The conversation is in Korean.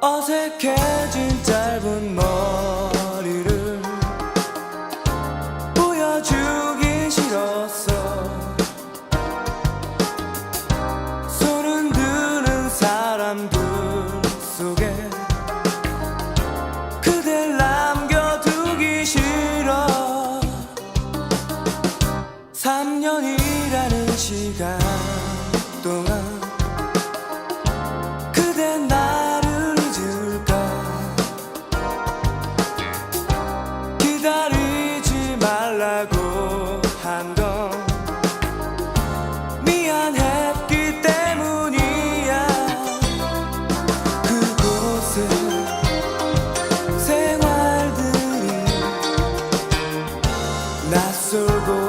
어색해진 짧은 머리를 보여주기 싫었어 손은 드는 사람들 속에 그댈 남겨두기 싫어. 3년이라는 시간 동안 말라고 한 건 미안했기 때문이야. 그곳은 생활들이 낯설고